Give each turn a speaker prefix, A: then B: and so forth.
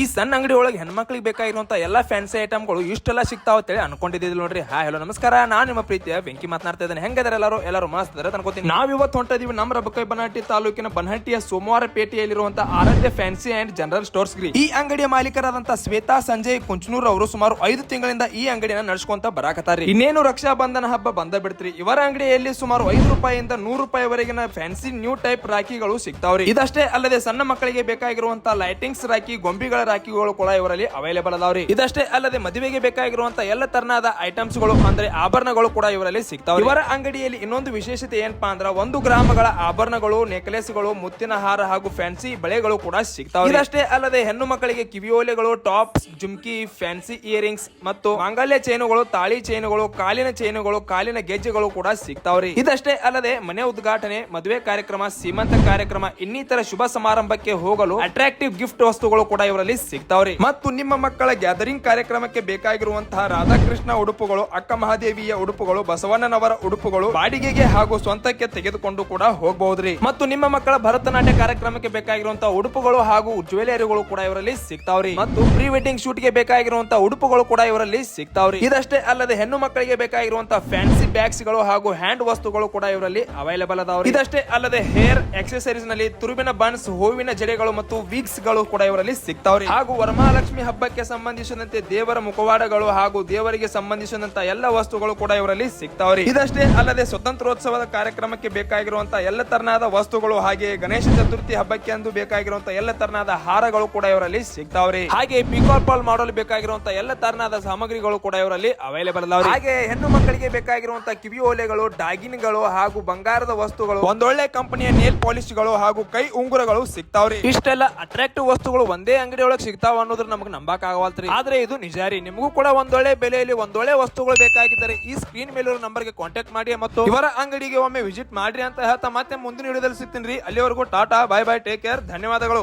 A: ಈ ಸಣ್ಣ ಅಂಗಡಿ ಒಳಗೆ ಹೆಣ್ಮಕ್ಳಿಗೆ ಬೇಕಾಗಿರುವಂತ ಎಲ್ಲಾ ಫ್ಯಾನ್ಸಿ ಐಟಮ್ಗಳು ಇಷ್ಟೆಲ್ಲ ಸಿಗ್ತಾವ ಅಂತೇಳಿ ಅನ್ಕೊಂಡಿದ್ದಿಲ್ಲ ನೋಡ್ರಿ. ಹಾ ಹಲೋ ನಮಸ್ಕಾರ. ನಾನು ನಿಮ್ಮ ಪ್ರೀತಿಯ ಬೆಂಕಿ ಮಾತನಾಡ್ತಾ ಇದ್ದೇನೆ. ಹೆಂಗದಾರೆ ಎಲ್ಲರೂ? ಎಲ್ಲರೂ ಮಾಸ್ತಾರೆ ಅನ್ಕೋತೀನಿ ನಾವ್ ಇವತ್ತು ಹೊಂಟಿದೀವಿ ನಮ್ಮ ರಬ್ಬಕೈ ಬನಹಟ್ಟಿ ತಾಲೂಕಿನ ಬನಹಟ್ಟಿಯ ಸೋಮವಾರ ಪೇಟೆಯಲ್ಲಿರುವಂತಹ Aaradhya fancy and general stores ಗ್ರಿ ಈ ಅಂಗಡಿಯ ಮಾಲೀಕರಾದಂತಹ ಶ್ವೇತಾ, ಸಂಜಯ್ ಕುಂಚನೂರ್ ಅವರು ಸುಮಾರು ಐದು ತಿಂಗಳಿಂದ ಈ ಅಂಗಡಿನ ನಡ್ಸ್ಕೊಂತ ಬರಾಕತ್ತಾರಿ ಇನ್ನೇನು ರಕ್ಷಾ ಬಂಧನ ಹಬ್ಬ ಬಂದ ಬಿಡ್ತ್ರಿ. ಇವರ ಅಂಗಡಿಯಲ್ಲಿ ಸುಮಾರು ಐದು ರೂಪಾಯಿಯಿಂದ ನೂರು ರೂಪಾಯಿವರೆಗಿನ ಫ್ಯಾನ್ಸಿ ನ್ಯೂ ಟೈಪ್ ರಾಖಿಗಳು ಸಿಗ್ತಾವ್ರಿ. ಇದಷ್ಟೇ ಅಲ್ಲದೆ ಸಣ್ಣ ಮಕ್ಕಳಿಗೆ ಬೇಕಾಗಿರುವಂತಹ ಲೈಟಿಂಗ್ಸ್ ರಾಖಿ, ಗೊಂಬಿಗಳ ರಾಖಿಗಳು ಕೂಡ ಇವರಲ್ಲಿ ಅವೈಲೇಬಲ್ ಅದಾವ್ರಿ. ಇದಷ್ಟೇ ಅಲ್ಲದೆ ಮದುವೆಗೆ ಬೇಕಾಗಿರುವಂತ ಎಲ್ಲ ತರನಾದ ಐಟಮ್ಸ್ಗಳು ಅಂದ್ರೆ ಆಭರಣಗಳು ಕೂಡ ಇವರಲ್ಲಿ ಸಿಗ್ತಾವ ಇವರ ಅಂಗಡಿಯಲ್ಲಿ ಇನ್ನೊಂದು ವಿಶೇಷತೆ ಏನಪ್ಪಾ ಅಂದ್ರ ಒಂದು ಗ್ರಾಮಗಳ ಆಭರಣಗಳು ನೆಕ್ಲೆಸ್ಗಳು, ಮುತ್ತಿನ ಹಾರ ಹಾಗೂ ಫ್ಯಾನ್ಸಿ ಬಳೆಗಳು ಕೂಡ ಸಿಗ್ತಾವ ಇದಷ್ಟೇ ಅಲ್ಲದೆ ಹೆಣ್ಣು ಮಕ್ಕಳಿಗೆ ಕಿವಿಯೋಲೆಗಳು ಟಾಪ್ಸ್, ಜುಮ್ಕಿ ಫ್ಯಾನ್ಸಿ ಇಯರಿಂಗ್ಸ್ ಮತ್ತು ಮಾಂಗಲ್ಯ ಚೈನುಗಳು, ತಾಳಿ ಚೈನುಗಳು, ಕಾಲಿನ ಚೈನುಗಳು, ಕಾಲಿನ ಗೆಜ್ಜೆಗಳು ಕೂಡ ಸಿಗ್ತಾವ್ರಿ. ಇದಷ್ಟೇ ಅಲ್ಲದೆ ಮನೆ ಉದ್ಘಾಟನೆ, ಮದುವೆ ಕಾರ್ಯಕ್ರಮ, ಸೀಮಂತ ಕಾರ್ಯಕ್ರಮ, ಇನ್ನಿತರ ಶುಭ ಸಮಾರಂಭಕ್ಕೆ ಹೋಗಲು ಅಟ್ರಾಕ್ಟಿವ್ ಗಿಫ್ಟ್ ವಸ್ತುಗಳು ಕೂಡ ಇವರಲ್ಲಿ ಸಿಗ್ತಾವ್ರಿ. ಮತ್ತು ನಿಮ್ಮ ಮಕ್ಕಳ ಗ್ಯಾದರಿಂಗ್ ಕಾರ್ಯಕ್ರಮಕ್ಕೆ ಬೇಕಾಗಿರುವಂತಹ ರಾಧಾಕೃಷ್ಣ ಉಡುಪುಗಳು, ಅಕ್ಕ ಮಹಾದೇವಿಯ ಉಡುಪುಗಳು, ಬಸವಣ್ಣನವರ ಉಡುಪುಗಳು ಬಾಡಿಗೆಗೆ ಹಾಗೂ ಸ್ವಂತಕ್ಕೆ ತೆಗೆದುಕೊಂಡು ಕೂಡ ಹೋಗಬಹುದ್ರಿ. ಮತ್ತು ನಿಮ್ಮ ಮಕ್ಕಳ ಭರತನಾಟ್ಯ ಕಾರ್ಯಕ್ರಮಕ್ಕೆ ಬೇಕಾಗಿರುವಂತಹ ಉಡುಪುಗಳು ಹಾಗೂ ಜ್ಯುವೆಲರಿಗಳು ಕೂಡ ಇವರಲ್ಲಿ ಸಿಗ್ತಾವ್ರಿ. ಮತ್ತು ಪ್ರೀ ವೆಡ್ಡಿಂಗ್ ಶೂಟ್ಗೆ ಬೇಕಾಗಿರುವಂತಹ ಉಡುಪುಗಳು ಕೂಡ ಇವರಲ್ಲಿ ಸಿಗ್ತಾವ್ರಿ. ಇದಷ್ಟೇ ಅಲ್ಲದೆ ಹೆಣ್ಣು ಮಕ್ಕಳಿಗೆ ಬೇಕಾಗಿರುವಂತಹ ಫ್ಯಾನ್ಸಿ ಬ್ಯಾಗ್ಸ್ಗಳು ಹಾಗೂ ಹ್ಯಾಂಡ್ ವಸ್ತುಗಳು ಕೂಡ ಇವರಲ್ಲಿ ಅವೈಲೇಬಲ್ ಅದಾವ್ರಿ. ಇದಷ್ಟೇ ಅಲ್ಲದೆ ಹೇರ್ ಎಕ್ಸೆಸರೀಸ್ನಲ್ಲಿ ತುರುಬಿನ ಬನ್ಸ್ ಹೂವಿನ ಜಡೆಗಳು ಮತ್ತು ವೀಕ್ಸ್ಗಳು ಕೂಡ ಇವರಲ್ಲಿ ಸಿಗ್ತಾವ್ರಿ. ಹಾಗೂ ವರಮಹಾಲಕ್ಷ್ಮಿ ಹಬ್ಬಕ್ಕೆ ಸಂಬಂಧಿಸಿದಂತೆ ದೇವರ ಮುಖವಾಡಗಳು ಹಾಗೂ ದೇವರಿಗೆ ಸಂಬಂಧಿಸಿದಂತ ಎಲ್ಲ ವಸ್ತುಗಳು ಕೂಡ ಇವರಲ್ಲಿ ಸಿಗ್ತಾವ್ರಿ. ಇದಷ್ಟೇ ಅಲ್ಲದೆ ಸ್ವತಂತ್ರೋತ್ಸವದ ಕಾರ್ಯಕ್ರಮಕ್ಕೆ ಬೇಕಾಗಿರುವಂತಹ ಎಲ್ಲ ತರನಾದ ವಸ್ತುಗಳು ಹಾಗೆ ಗಣೇಶ ಚತುರ್ಥಿ ಹಬ್ಬಕ್ಕೆ ಅಂದು ಬೇಕಾಗಿರುವಂತಹ ಎಲ್ಲ ತರನಾದ ಹಾರಗಳು ಕೂಡ ಇವರಲ್ಲಿ ಸಿಗ್ತಾವ್ರಿ. ಹಾಗೆ ಪಿಕಾಲ್ ಪಾಲ್ ಮಾಡಲು ಬೇಕಾಗಿರುವಂತಹ ಎಲ್ಲ ತರನಾದ ಸಾಮಗ್ರಿಗಳು ಕೂಡ ಇವರಲ್ಲಿ ಅವೈಲೇಬಲ್ ಅದಾವ್ರಿ. ಹಾಗೆ ಹೆಣ್ಣು ಮಕ್ಕಳಿಗೆ ಬೇಕಾಗಿರುವಂತಹ ಕಿವಿ ಓಲೆಗಳು ಡಾಗಿನ್ಗಳು ಹಾಗೂ ಬಂಗಾರದ ವಸ್ತುಗಳು ಒಂದೊಳ್ಳೆ ಕಂಪನಿಯ ನೇಲ್ ಪಾಲಿಶ್ಗಳು ಹಾಗೂ ಕೈ ಉಂಗುರಗಳು ಸಿಗ್ತಾವ್ರಿ. ಇಷ್ಟೆಲ್ಲ ಅಟ್ರಾಕ್ಟಿವ್ ವಸ್ತುಗಳು ಒಂದೇ ಅಂಗಡಿ ಒಳಗೆ ಸಿಗ್ತಾವ ಅನ್ನೋದ್ರ ನಮ್ಗೆ ನಂಬಕ್ ಆಗವಲ್ತ್ರಿ. ಆದ್ರೆ ಇದು ನಿಜ ರೀ. ನಿಮಗೂ ಕೂಡ ಒಂದೊಳ್ಳೆ ಬೆಲೆಯಲ್ಲಿ ಒಂದೊಳ್ಳೆ ವಸ್ತುಗಳು ಬೇಕಾಗಿದ್ದರೆ. ಈ ಸ್ಕ್ರೀನ್ ಮೇಲಿರೋ ನಂಬರ್ಗೆ ಕಾಂಟ್ಯಾಕ್ಟ್ ಮಾಡಿ ಮತ್ತು ಇವರ ಅಂಗಡಿಗೆ ಒಮ್ಮೆ ವಿಸಿಟ್ ಮಾಡ್ರಿ ಅಂತ ಹೇಳ್ತಾ ಮತ್ತೆ ಮುಂದಿನ ವಿಡಿಯೋದಲ್ಲಿ ಸಿಗ್ತೀನಿ ಅಲ್ಲಿವರೆಗೂ tata bye bye take care ಧನ್ಯವಾದಗಳು.